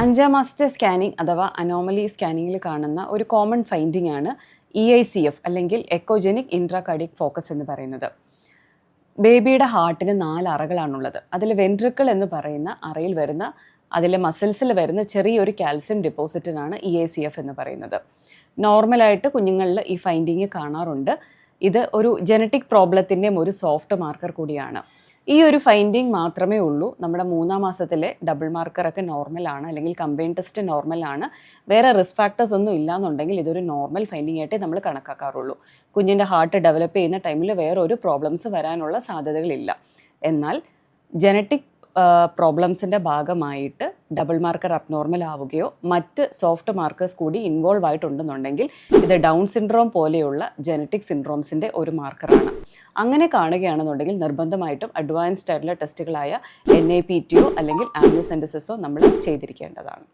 അഞ്ചാം മാസത്തെ സ്കാനിങ് അഥവാ അനോമലി സ്കാനിങ്ങിൽ കാണുന്ന ഒരു കോമൺ ഫൈൻഡിംഗ് ആണ് ഇ ഐ സി എഫ് അല്ലെങ്കിൽ എക്കോജനിക് ഇൻട്രാകാർഡിക് ഫോക്കസ് എന്ന് പറയുന്നത്. ബേബിയുടെ ഹാർട്ടിന് നാല് അറകളാണുള്ളത്. അതിൽ വെൻട്രിക്കിൾ എന്ന് പറയുന്ന അറയിൽ വരുന്ന അതിലെ മസിൽസിൽ വരുന്ന ചെറിയൊരു കാൽസ്യം ഡെപ്പോസിറ്റിനാണ് ഇ ഐ സി എഫ് എന്ന് പറയുന്നത്. നോർമലായിട്ട് കുഞ്ഞുങ്ങളിൽ ഈ ഫൈൻഡിങ് കാണാറുണ്ട്. ഇത് ഒരു ജനറ്റിക് പ്രോബ്ലത്തിന്റെയും ഒരു സോഫ്റ്റ് മാർക്കർ കൂടിയാണ്. ഈ ഒരു ഫൈൻഡിങ് മാത്രമേ ഉള്ളൂ. നമ്മുടെ മൂന്നാം മാസത്തിലെ ഡബിൾ മാർക്കറൊക്കെ നോർമലാണ് അല്ലെങ്കിൽ കമ്പൈൻ ടെസ്റ്റ് നോർമലാണ് വേറെ റിസ്ക് ഫാക്ടേഴ്സ് ഒന്നും ഇല്ലാന്നുണ്ടെങ്കിൽ ഇതൊരു നോർമൽ ഫൈൻഡിങ് ആയിട്ടേ നമ്മൾ കണക്കാക്കാറുള്ളൂ. കുഞ്ഞിന്റെ ഹാർട്ട് ഡെവലപ്പ് ചെയ്യുന്ന ടൈമിൽ വേറെ ഒരു പ്രോബ്ലംസ് വരാനുള്ള സാധ്യതകളില്ല. എന്നാൽ ജനറ്റിക് പ്രോബ്ലംസിന്റെ ഭാഗമായിട്ട് ഡബിൾ മാർക്കർ അബ്നോർമൽ ആവുകയോ മറ്റ് സോഫ്റ്റ് മാർക്കേഴ്സ് കൂടി ഇൻവോൾവ് ആയിട്ടുണ്ടെന്നുണ്ടെങ്കിൽ ഇത് ഡൗൺ സിൻഡ്രോം പോലെയുള്ള ജനറ്റിക് സിൻഡ്രോംസിന്റെ ഒരു മാർക്കറാണ് അങ്ങനെ കാണുകയാണെന്നുണ്ടെങ്കിൽ നിർബന്ധമായിട്ടും അഡ്വാൻസ്ഡ് ആയിട്ടുള്ള ടെസ്റ്റുകളായ എൻ എ പി ടിയോ അല്ലെങ്കിൽ ആംബ്യോസെന്റസിസോ നമ്മൾ ചെയ്തിരിക്കേണ്ടതാണ്.